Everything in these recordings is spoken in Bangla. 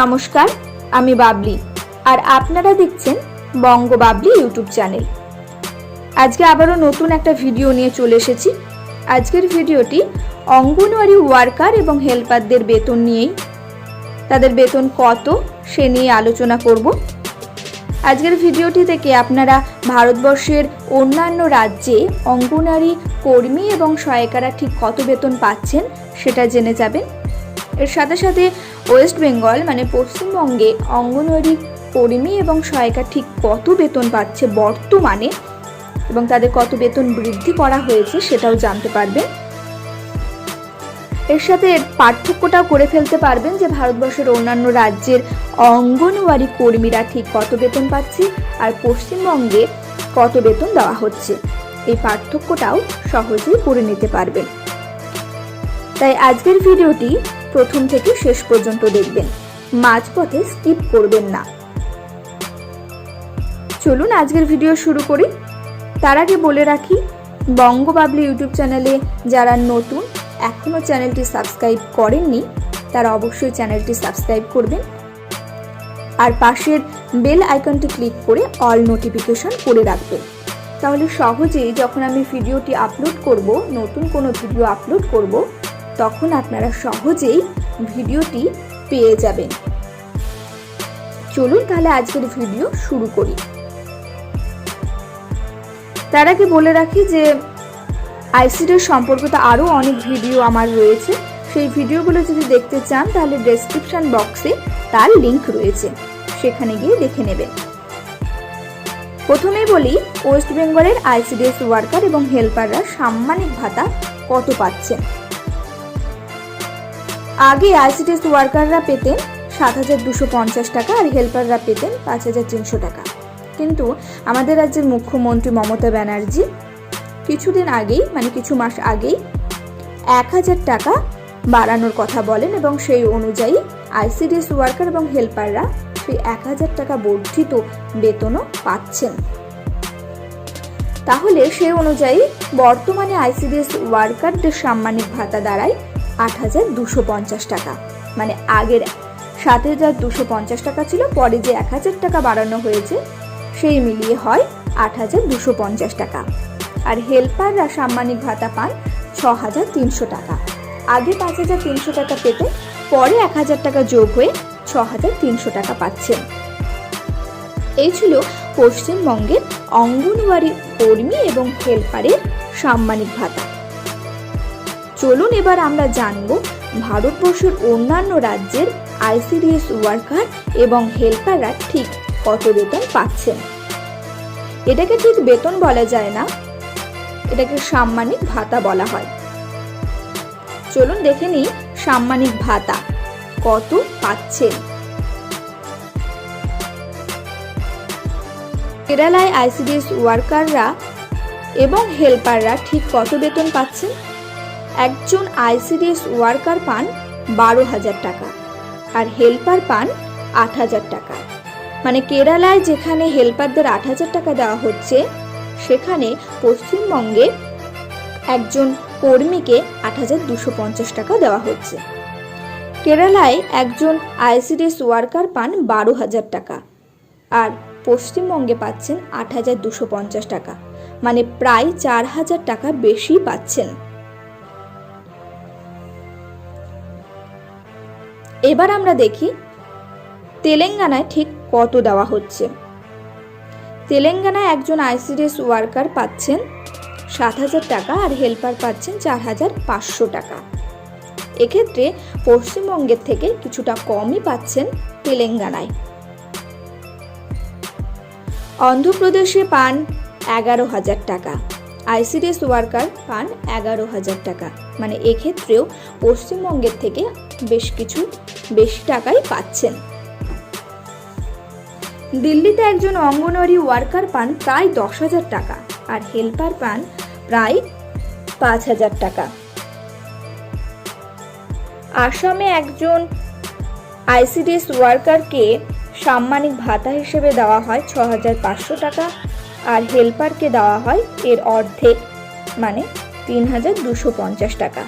নমস্কার, আমি বাবলি, আর আপনারা দেখছেন বঙ্গ বাবলি ইউটিউব চ্যানেল। আজকে আবারও নতুন একটা ভিডিও নিয়ে চলে এসেছি। আজকের ভিডিওটি অঙ্গনওয়াড়ি ওয়ার্কার এবং হেল্পারদের বেতন নিয়েই। তাদের বেতন কত সে নিয়ে আলোচনা করব। আজকের ভিডিওটি থেকে আপনারা ভারতবর্ষের অন্যান্য রাজ্যে অঙ্গনারী কর্মী এবং সহায়িকারা ঠিক কত বেতন পাচ্ছেন সেটা জেনে যাবেন। এর সাথে সাথে ওয়েস্ট বেঙ্গল মানে পশ্চিমবঙ্গে অঙ্গনওয়াড়ি কর্মী এবং সহায়িকা ঠিক কত বেতন পাচ্ছে বর্তমানে এবং তাদের কত বেতন বৃদ্ধি করা হয়েছে সেটাও জানতে পারবেন। এর সাথে পার্থক্যটাও করে ফেলতে পারবেন যে ভারতবর্ষের অন্যান্য রাজ্যের অঙ্গনওয়াড়ি কর্মীরা ঠিক কত বেতন পাচ্ছে আর পশ্চিমবঙ্গে কত বেতন দেওয়া হচ্ছে। এই পার্থক্যটাও সহজেই করে নিতে পারবেন। তাই আজকের ভিডিওটি প্রথম থেকে শেষ পর্যন্ত দেখবেন। মাঝপথে স্কিপ করবেন না। চলুন আজকের ভিডিও শুরু করি। তার আগে বলে রাখি বঙ্গবাবলি ইউটিউব চ্যানেলে যারা নতুন এখনও চ্যানেলটি সাবস্ক্রাইব করেননি, তারা অবশ্যই চ্যানেলটি সাবস্ক্রাইব করবেন। আর পাশের বেল আইকনটি ক্লিক করে অল নোটিফিকেশন করে রাখবেন। তাহলে সহজেই যখন আমি ভিডিওটি আপলোড করব, নতুন কোনো ভিডিও আপলোড করব তখন আপনারা সহজেই ভিডিওটি পেয়ে যাবেন। চলুন তাহলে আজকের ভিডিও শুরু করি। তার আগে বলে রাখি যে, আইসিডির সম্পর্কিত আরও অনেক ভিডিও আমার রয়েছে। সেই ভিডিওগুলো যদি দেখতে চান, তাহলে ডেসক্রিপশন বক্সে তার লিংক রয়েছে। সেখানে গিয়ে দেখে নেবেন। প্রথমেই বলি ওয়েস্ট বেঙ্গলের আইসিডিএস ওয়ার্কার এবং হেল্পাররা সাম্মানিক ভাতা কত পাচ্ছেন? আগে আইসিডিএস ওয়ার্কাররা পেতেন সাত হাজার দুশো পঞ্চাশ টাকা আর হেল্পাররা পেতেন পাঁচ হাজার তিনশো টাকা। কিন্তু আমাদের রাজ্যের মুখ্যমন্ত্রী মমতা ব্যানার্জি কিছুদিন আগেই মানে কিছু মাস আগেই এক হাজার টাকা বাড়ানোর কথা বলেন এবং সেই অনুযায়ী আইসিডিএস ওয়ার্কার এবং হেল্পাররা সেই এক হাজার টাকা বর্ধিত বেতনও পাচ্ছেন। তাহলে সেই অনুযায়ী বর্তমানে আইসিডিএস ওয়ার্কারদের সাম্মানিক ভাতা দাঁড়ায় আট হাজার দুশো পঞ্চাশ টাকা। মানে আগের সাত হাজার দুশো পঞ্চাশ টাকা ছিল, পরে যে এক হাজার টাকা বাড়ানো হয়েছে, সেই মিলিয়ে হয় আট হাজার দুশো পঞ্চাশ টাকা। আর হেল্পাররা সাম্মানিক ভাতা পান ছ হাজার তিনশো টাকা। আগে পাঁচ হাজার তিনশো টাকা পেতে, পরে এক হাজার টাকা যোগ হয়ে ছ হাজার তিনশো টাকা পাচ্ছেন। এই ছিল পশ্চিমবঙ্গের অঙ্গনওয়াড়ি কর্মী এবং হেল্পারের সাম্মানিক ভাতা। চলুন এবার আমরা জানব ভারতবর্ষের অন্যান্য রাজ্যের আইসিডিএস ওয়ার্কার এবং হেল্পাররা ঠিক কত বেতন পাচ্ছেন? এটাকে ঠিক বেতন বলা যায় না, এটাকে সাম্মানিক ভাতা বলা হয়। চলুন দেখে নিই সাম্মানিক ভাতা কত পাচ্ছেন। কেরালায় আইসিডিএস ওয়ার্কাররা এবং হেল্পাররা ঠিক কত বেতন পাচ্ছেন? একজন আইসিডিএস ওয়ার্কার পান বারো হাজার টাকা আর হেল্পার পান আট হাজার টাকা। মানে কেরালায় যেখানে হেল্পারদের আট হাজার টাকা দেওয়া হচ্ছে, সেখানে পশ্চিমবঙ্গে একজন কর্মীকে আট হাজার দুশো পঞ্চাশ টাকা দেওয়া হচ্ছে। কেরালায় একজন আইসিডিএস ওয়ার্কার পান বারো হাজার টাকা আর পশ্চিমবঙ্গে পাচ্ছেন আট হাজার দুশো পঞ্চাশ টাকা। মানে প্রায় চার হাজার টাকা বেশি পাচ্ছেন। এবার আমরা দেখি তেলেঙ্গানায় ঠিক কত দেওয়া হচ্ছে। তেলেঙ্গানায় একজন আইসিডিএস ওয়ার্কার পাচ্ছেন সাত হাজার টাকা আর হেল্পার পাচ্ছেন চার হাজার পাঁচশো টাকা। এক্ষেত্রে পশ্চিমবঙ্গের থেকে কিছুটা কমই পাচ্ছেন তেলেঙ্গানায়। অন্ধ্রপ্রদেশে পান এগারো হাজার টাকা, আইসিডিএস ওয়ার্কার পান এগারো হাজার টাকা। মানে এক্ষেত্রেও পশ্চিমবঙ্গের থেকে বেশ কিছু, বেশি টাকাই পাচ্ছেন। দিল্লিতে একজন অঙ্গনওয়াড়ি ওয়ার্কার পান প্রায় দশ হাজার টাকা আর হেল্পার পান প্রায় পাঁচ হাজার টাকা। আসামে একজন আইসিডিএস ওয়ার্কারকে সাম্মানিক ভাতা হিসেবে দেওয়া হয় ছ হাজার পাঁচশো টাকা আর হেল্পারকে দেওয়া হয় এর অর্ধেক মানে তিন হাজার দুশো পঞ্চাশ টাকা।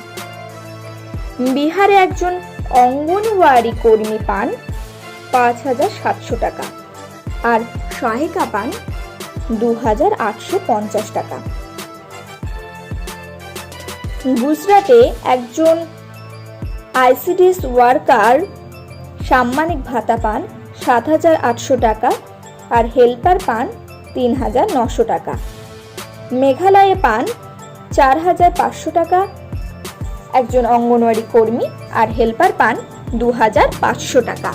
বিহারে একজন অঙ্গনওয়াড়ি কর্মী পান পাঁচ হাজার সাতশো টাকা আর সহায়িকা পান দু হাজার আটশো পঞ্চাশ টাকা। গুজরাটে একজন আইসিডিএস ওয়ার্কার সাম্মানিক ভাতা পান সাত হাজার আটশো টাকা আর হেল্পার পান তিন হাজার নশো টাকা। মেঘালয়ে পান চার হাজার পাঁচশো টাকা। একজন অঙ্গনওয়াড়ি কর্মী আর হেল্পার পান দু হাজার পাঁচশো টাকা।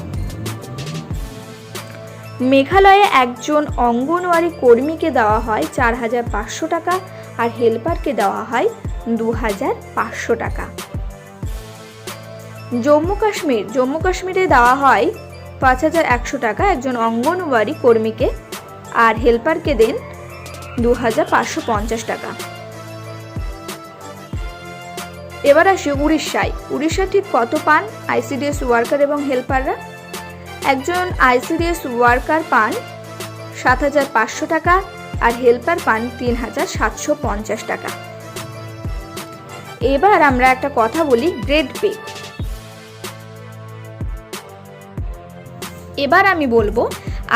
মেঘালয়ে একজন অঙ্গনওয়াড়ি কর্মীকে দেওয়া হয় চার হাজার পাঁচশো টাকা আর হেল্পারকে দেওয়া হয় দু হাজার পাঁচশো টাকা। জম্মু কাশ্মীর, জম্মু কাশ্মীরে দেওয়া হয় পাঁচ হাজার একশো টাকা একজন অঙ্গনওয়াড়ি কর্মীকে আর হেল্পারকে দেন দু হাজার পাঁচশো পঞ্চাশ টাকা। এবার আসি উড়িষ্যায়। উড়িষ্যা ঠিক কত পান আইসিডিএস ওয়ার্কার এবং হেল্পাররা? একজন আইসিডিএস ওয়ার্কার পান সাত হাজার পাঁচশো টাকা আর হেল্পার পান তিন হাজার সাতশো পঞ্চাশ টাকা। এবার আমরা একটা কথা বলি গ্রেড পে। এবার আমি বলব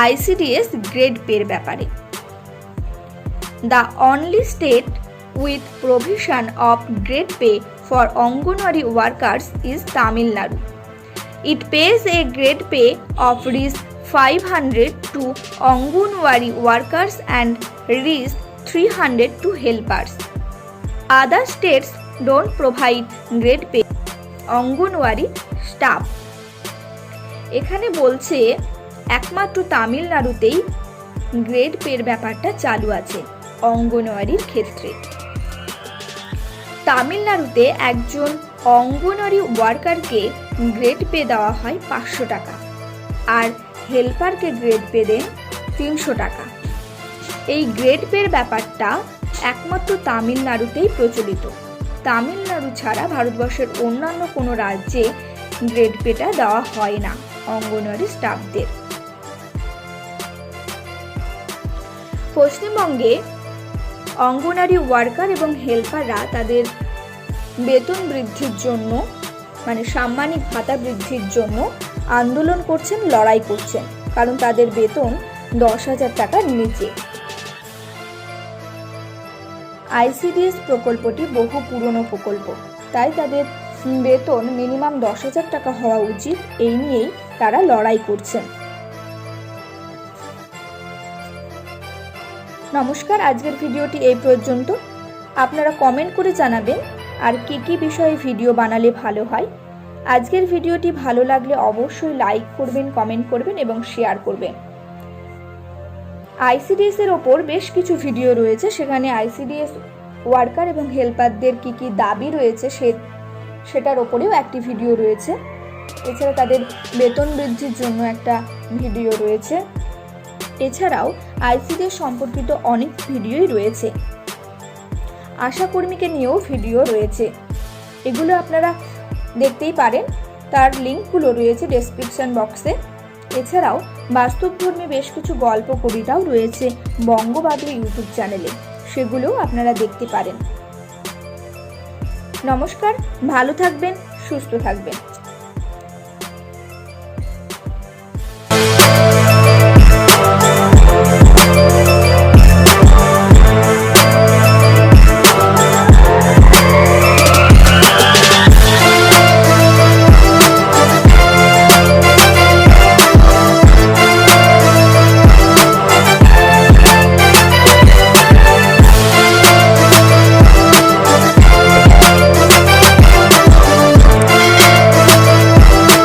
আইসিডিএস গ্রেড পের ব্যাপারে। The only state with provision of grade pay for anganwadi workers is Tamil Nadu It pays a grade pay of Rs 500 to Angunwari workers and Rs 300 to helpers. Other states don't provide grade pay anganwadi staff এখানে বলছে একমাত্র তামিলনাড়ুতেই গ্রেড পের ব্যাপারটা চালু আছে অঙ্গনওয়াড়ির ক্ষেত্রে তামিলনাড়ুতে একজন অঙ্গনওয়াড়ি ওয়ার্কারকে গ্রেড পে দেওয়া হয় পাঁচশো টাকা আর হেল্পারকে গ্রেড পে দেন তিনশো টাকা। এই গ্রেড পের ব্যাপারটা একমাত্র তামিলনাড়ুতেই প্রচলিত। তামিলনাড়ু ছাড়া ভারতবর্ষের অন্যান্য কোনো রাজ্যে গ্রেড পেটা দেওয়া হয় না অঙ্গনওয়াড়ি স্টাফদের। পশ্চিমবঙ্গে অঙ্গনারী ওয়ার্কার এবং হেল্পাররা তাদের বেতন বৃদ্ধির জন্য মানে সাম্মানিক ভাতা বৃদ্ধির জন্য আন্দোলন করছেন, লড়াই করছেন। কারণ তাদের বেতন দশ হাজার টাকার নিচে। আইসিডিএস প্রকল্পটি বহু পুরনো প্রকল্প। তাই তাদের বেতন মিনিমাম দশ হাজার টাকা হওয়া উচিত। এই নিয়েই তারা লড়াই করছেন। নমস্কার, আজকের ভিডিওটি এই পর্যন্ত। আপনারা কমেন্ট করে জানাবেন আর কী কী বিষয়ে ভিডিও বানালে ভালো হয়। আজকের ভিডিওটি ভালো লাগলে অবশ্যই লাইক করবেন কমেন্ট করবেন এবং শেয়ার করবেন। আইসিডিএস এর ওপর বেশ কিছু ভিডিও রয়েছে। সেখানে আইসিডিএস ওয়ার্কার এবং হেল্পারদের কি কি দাবি রয়েছে সে, সেটার ওপরেও একটি ভিডিও রয়েছে। এছাড়া তাদের বেতন বৃদ্ধির জন্য একটা ভিডিও রয়েছে। এছাড়াও আইসিডিএস সম্পর্কিত অনেক ভিডিওই রয়েছে। আশাকর্মীকে নিয়েও ভিডিও রয়েছে। এগুলো আপনারা দেখতেই পারেন। তার লিঙ্কগুলো রয়েছে ডেসক্রিপশন বক্সে এছাড়াও বাস্তবধর্মী বেশ কিছু গল্প কবিতাও রয়েছে বঙ্গবাদী ইউটিউব চ্যানেলে সেগুলোও আপনারা দেখতে পারেন। নমস্কার, ভালো থাকবেন, সুস্থ থাকবেন।